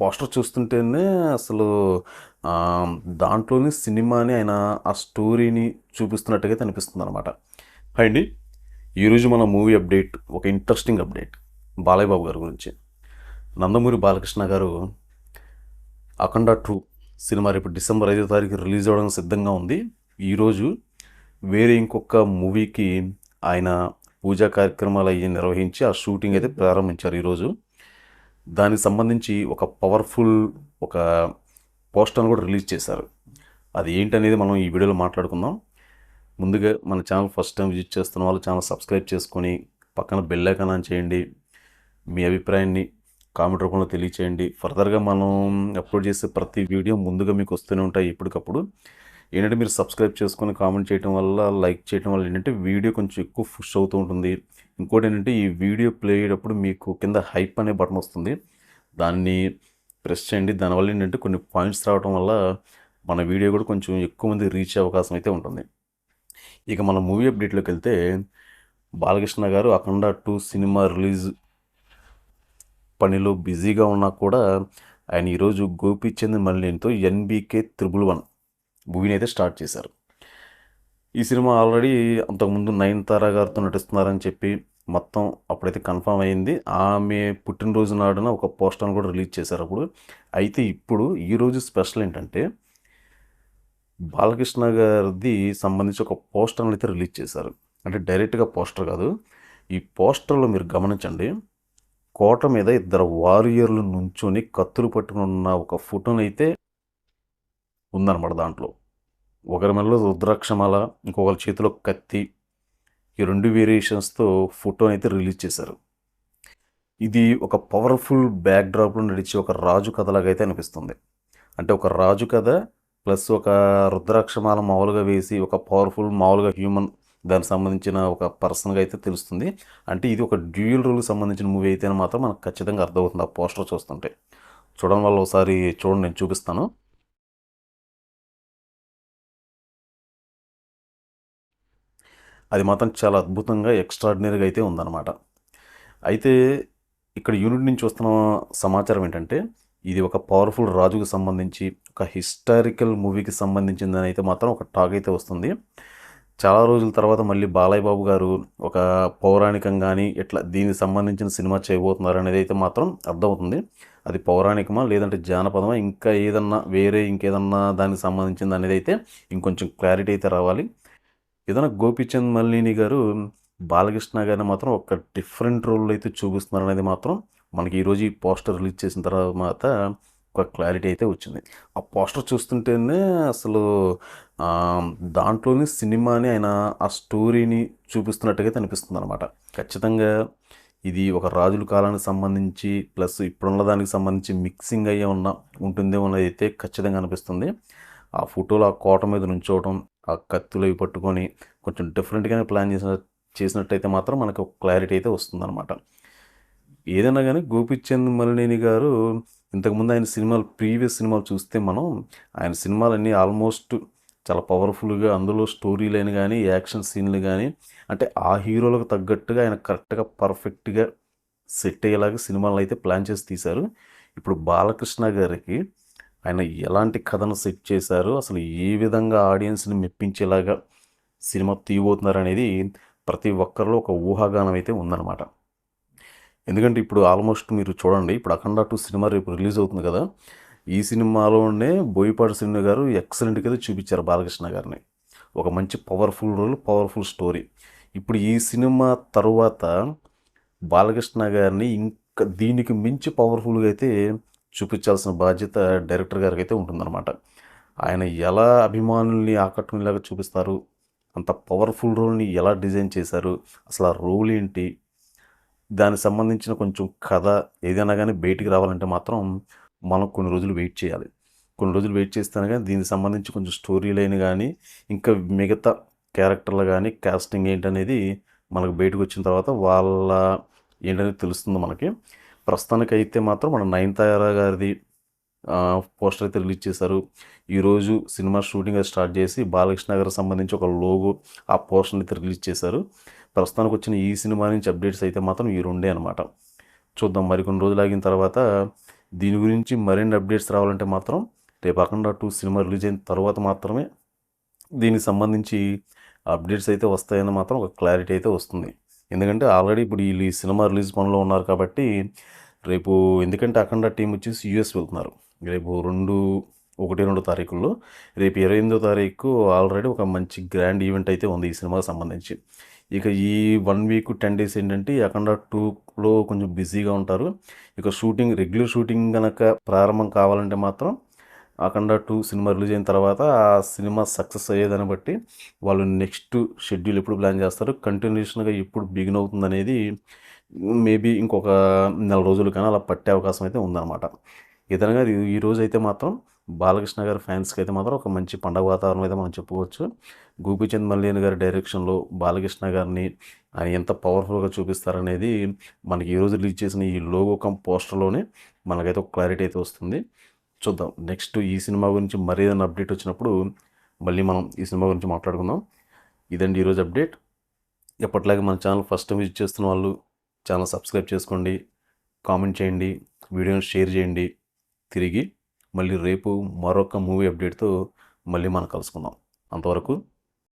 Poster చూస్తుంటేనే అసలు దాంట్లోని సినిమాని ఆయన ఆ స్టోరీని చూపిస్తున్నట్టుగా అయితే అనిపిస్తుంది అనమాట అండి ఈరోజు మన మూవీ అప్డేట్ ఒక ఇంట్రెస్టింగ్ అప్డేట్ బాలయ్య బాబు గారి గురించి. నందమూరి బాలకృష్ణ గారు అఖండ టూ సినిమా రేపు డిసెంబర్ ఐదో తారీఖు రిలీజ్ అవ్వడానికి సిద్ధంగా ఉంది. ఈరోజు వేరే ఇంకొక మూవీకి ఆయన పూజా కార్యక్రమాలు అయ్యి నిర్వహించి ఆ షూటింగ్ అయితే ప్రారంభించారు ఈరోజు. దానికి సంబంధించి ఒక పవర్ఫుల్ ఒక పోస్టర్ను కూడా రిలీజ్ చేశారు. అది ఏంటనేది మనం ఈ వీడియోలో మాట్లాడుకుందాం. ముందుగా మన ఛానల్ ఫస్ట్ టైం విజిట్ చేస్తున్న వాళ్ళు ఛానల్ సబ్స్క్రైబ్ చేసుకొని పక్కన బెల్ ఐకాన్ ఆన్ చేయండి. మీ అభిప్రాయాన్ని కామెంట్ రూపంలో తెలియచేయండి. ఫర్దర్గా మనం అప్లోడ్ చేసే ప్రతి వీడియో ముందుగా మీకు వస్తూనే ఉంటాయి ఎప్పటికప్పుడు. ఏంటంటే మీరు సబ్స్క్రైబ్ చేసుకొని కామెంట్ చేయడం వల్ల లైక్ చేయడం వల్ల ఏంటంటే వీడియో కొంచెం ఎక్కువ పుష్ అవుతూ ఉంటుంది. ఇంకోటి ఏంటంటే ఈ వీడియో ప్లే అయ్యేటప్పుడు మీకు కింద హైప్ అనే బటన్ వస్తుంది. దాన్ని ప్రెస్ చేయండి. దానివల్ల ఏంటంటే కొన్ని పాయింట్స్ రావడం వల్ల మన వీడియో కూడా కొంచెం ఎక్కువ మంది రీచ్ అయ్యే అవకాశం అయితే ఉంటుంది. ఇక మన మూవీ అప్డేట్లోకి వెళ్తే బాలకృష్ణ గారు అఖండ టూ సినిమా రిలీజ్ పనిలో బిజీగా ఉన్నా కూడా ఆయన ఈరోజు గోపీచంద్ మల్లితో ఎన్బీకే త్రిబుల్ వన్ మూవీని అయితే స్టార్ట్ చేశారు. ఈ సినిమా ఆల్రెడీ అంతకుముందు నయనతార గారితో నటిస్తున్నారని చెప్పి మొత్తం అప్పుడైతే కన్ఫర్మ్ అయింది ఆమె పుట్టినరోజు నాడున ఒక పోస్టర్ని కూడా రిలీజ్ చేశారు అప్పుడు. అయితే ఇప్పుడు ఈరోజు స్పెషల్ ఏంటంటే బాలకృష్ణ గారిది సంబంధించి ఒక పోస్టర్ని అయితే రిలీజ్ చేశారు. అంటే డైరెక్ట్గా పోస్టర్ కాదు. ఈ పోస్టర్లో మీరు గమనించండి. కోట మీద ఇద్దరు వారియర్లు నుంచొని కత్తులు పట్టుకుని ఉన్న ఒక ఫోటోని అయితే ఉందన్నమాట దాంట్లో. ఒకరి మెడలో రుద్రాక్షమాల ఇంకొకరి చేతిలో కత్తి ఈ రెండు వేరియేషన్స్తో ఫోటోని అయితే రిలీజ్ చేశారు. ఇది ఒక పవర్ఫుల్ బ్యాక్ డ్రాప్లో నడిచే ఒక రాజు కథలాగా అయితే అనిపిస్తుంది. అంటే ఒక రాజు కథ ప్లస్ ఒక రుద్రాక్షమాల మామూలుగా వేసి ఒక పవర్ఫుల్ మామూలుగా హ్యూమన్ దానికి సంబంధించిన ఒక పర్సన్గా అయితే తెలుస్తుంది. అంటే ఇది ఒక డ్యూయల్ రోల్కి సంబంధించిన మూవీ అయితే మాత్రం మనకు ఖచ్చితంగా అర్థమవుతుంది ఆ పోస్టర్ చూస్తుంటే. చూడడం వల్ల ఒకసారి చూడండి నేను చూపిస్తాను. అది మాత్రం చాలా అద్భుతంగా ఎక్స్ట్రాడినరీగా అయితే ఉందన్నమాట. అయితే ఇక్కడ యూనిట్ నుంచి వస్తున్న సమాచారం ఏంటంటే ఇది ఒక పవర్ఫుల్ రాజుకు సంబంధించి ఒక హిస్టారికల్ మూవీకి సంబంధించిందని అయితే మాత్రం ఒక టాక్ అయితే వస్తుంది. చాలా రోజుల తర్వాత మళ్ళీ బాలయ్య బాబు గారు ఒక పౌరాణికం కానీ ఇట్లా దీనికి సంబంధించిన సినిమా చేయబోతున్నారు అనేది అయితే మాత్రం అర్థమవుతుంది. అది పౌరాణికమా లేదంటే జానపదమా ఇంకా ఏదన్నా వేరే ఇంకేదన్నా దానికి సంబంధించింది అనేది అయితే ఇంకొంచెం క్లారిటీ అయితే రావాలి. ఏదైనా గోపీచంద్ మల్లిని గారు బాలకృష్ణ గారిని మాత్రం ఒక డిఫరెంట్ రోల్ అయితే చూపిస్తున్నారు అనేది మాత్రం మనకి ఈరోజు ఈ పోస్టర్ రిలీజ్ చేసిన తర్వాత ఒక క్లారిటీ అయితే వచ్చింది. ఆ పోస్టర్ చూస్తుంటేనే అసలు దాంట్లోని సినిమాని ఆయన ఆ స్టోరీని చూపిస్తున్నట్టుగా అయితే అనిపిస్తుంది అనమాట ఖచ్చితంగా ఇది ఒక రాజుల కాలానికి సంబంధించి ప్లస్ ఇప్పుడున్న దానికి సంబంధించి మిక్సింగ్ అయ్యే ఉన్న ఉంటుందేమో అనేది అయితే ఖచ్చితంగా అనిపిస్తుంది. ఆ ఫోటోలో ఆ కోట మీద నుంచోవడం ఆ కత్తులు అవి పట్టుకొని కొంచెం డిఫరెంట్గానే ప్లాన్ చేసిన చేసినట్టయితే మాత్రం మనకు క్లారిటీ అయితే వస్తుందన్నమాట. ఏదైనా కానీ గోపిచంద్ మలినేని గారు ఇంతకుముందు ఆయన సినిమాలు ప్రీవియస్ సినిమాలు చూస్తే మనం ఆయన సినిమాలన్నీ ఆల్మోస్ట్ చాలా పవర్ఫుల్గా అందులో స్టోరీ లైన్ కానీ యాక్షన్ సీన్లు కానీ అంటే ఆ హీరోలకు తగ్గట్టుగా ఆయన కరెక్ట్గా పర్ఫెక్ట్గా సెట్ అయ్యేలాగా సినిమాలను అయితే ప్లాన్ చేసి తీశారు. ఇప్పుడు బాలకృష్ణ గారికి ఆయన ఎలాంటి కథను సెట్ చేశారు? అసలు ఏ విధంగా ఆడియన్స్ని మెప్పించేలాగా సినిమా తీయబోతున్నారు అనేది ప్రతి ఒక్కరిలో ఒక ఊహాగానం అయితే ఉందన్నమాట. ఎందుకంటే ఇప్పుడు ఆల్మోస్ట్ మీరు చూడండి ఇప్పుడు అఖండ టూ సినిమా రేపు రిలీజ్ అవుతుంది కదా. ఈ సినిమాలోనే బోయపాటి శ్రీను గారు ఎక్సలెంట్గా కదా చూపించారు బాలకృష్ణ గారిని. ఒక మంచి పవర్ఫుల్ రోల్ పవర్ఫుల్ స్టోరీ. ఇప్పుడు ఈ సినిమా తరువాత బాలకృష్ణ గారిని ఇంకా దీనికి మించి పవర్ఫుల్గా అయితే చూపించాల్సిన బాధ్యత డైరెక్టర్ గారికి అయితే ఉంటుందన్నమాట. ఆయన ఎలా అభిమానుల్ని ఆకట్టుకునేలాగా చూపిస్తారు అంత పవర్ఫుల్ రోల్ని ఎలా డిజైన్ చేశారు అసలు ఆ రోల్ ఏంటి దానికి సంబంధించిన కొంచెం కథ ఏదైనా కానీ బయటికి రావాలంటే మాత్రం మనం కొన్ని రోజులు వెయిట్ చేయాలి. కొన్ని రోజులు వెయిట్ చేస్తాను కానీ దీనికి సంబంధించి కొంచెం స్టోరీ లైన్ కానీ ఇంకా మిగతా క్యారెక్టర్లు కానీ కాస్టింగ్ ఏంటనేది మనకు బయటకు వచ్చిన తర్వాత వాళ్ళ ఏంటనేది తెలుస్తుంది మనకి. ప్రస్తుతానికైతే మాత్రం మన నయనతార గారిది పోస్టర్ అయితే రిలీజ్ చేశారు. ఈరోజు సినిమా షూటింగ్ అది స్టార్ట్ చేసి బాలకృష్ణ గారికి సంబంధించి ఒక లోగో ఆ పోస్టర్ అయితే రిలీజ్ చేశారు. ప్రస్తుతానికి వచ్చిన ఈ సినిమా నుంచి అప్డేట్స్ అయితే మాత్రం ఈ రెండే అనమాట చూద్దాం మరికొన్ని రోజులు ఆగిన తర్వాత దీని గురించి మరిన్ని అప్డేట్స్ రావాలంటే మాత్రం రేపు అఖండ టూ సినిమా రిలీజ్ అయిన తర్వాత మాత్రమే దీనికి సంబంధించి అప్డేట్స్ అయితే వస్తాయని మాత్రం ఒక క్లారిటీ అయితే వస్తుంది. ఎందుకంటే ఆల్రెడీ ఇప్పుడు వీళ్ళు ఈ సినిమా రిలీజ్ పనిలో ఉన్నారు కాబట్టి రేపు ఎందుకంటే అఖండ టీం వచ్చేసి యూఎస్ వెళ్తున్నారు. రేపు రెండు ఒకటి రెండు తారీఖుల్లో. రేపు ఇరవై ఎనిమిదో తారీఖు ఆల్రెడీ ఒక మంచి గ్రాండ్ ఈవెంట్ అయితే ఉంది ఈ సినిమాకి సంబంధించి. ఇక ఈ వన్ వీక్ టెన్ డేస్ ఏంటంటే అఖండ టూలో కొంచెం బిజీగా ఉంటారు. ఇక షూటింగ్ రెగ్యులర్ షూటింగ్ కనుక ప్రారంభం కావాలంటే మాత్రం అఖండ టూ సినిమా రిలీజ్ అయిన తర్వాత ఆ సినిమా సక్సెస్ అయ్యేదాన్ని బట్టి వాళ్ళు నెక్స్ట్ షెడ్యూల్ ఎప్పుడు ప్లాన్ చేస్తారు? కంటిన్యూషన్గా ఎప్పుడు బిగిన్ అవుతుంది అనేది మేబీ ఇంకొక నెల రోజులకైనా అలా పట్టే అవకాశం అయితే ఉందన్నమాట. ఇతనగా ఈ రోజు అయితే మాత్రం బాలకృష్ణ గారి ఫ్యాన్స్కి అయితే మాత్రం ఒక మంచి పండగ వాతావరణం అయితే మనం చెప్పుకోవచ్చు. గోపీచంద్ మల్లేని గారి డైరెక్షన్లో బాలకృష్ణ గారిని ఆయన ఎంత పవర్ఫుల్గా చూపిస్తారనేది మనకి ఈరోజు రిలీజ్ చేసిన ఈ లోగో కం పోస్టర్లోనే మనకైతే ఒక క్లారిటీ అయితే వస్తుంది. చూద్దాం. నెక్స్ట్ ఈ సినిమా గురించి మరేదైనా అప్డేట్ వచ్చినప్పుడు మళ్ళీ మనం ఈ సినిమా గురించి మాట్లాడుకుందాం. ఇదండి ఈరోజు అప్డేట్. ఎప్పటిలాగే మన ఛానల్ ఫస్ట్ టైం విజిట్ చేస్తున్న వాళ్ళు ఛానల్ సబ్స్క్రైబ్ చేసుకోండి కామెంట్ చేయండి వీడియోని షేర్ చేయండి. తిరిగి మళ్ళీ రేపు మరొక మూవీ అప్డేట్తో మళ్ళీ మనం కలుసుకుందాం. అంతవరకు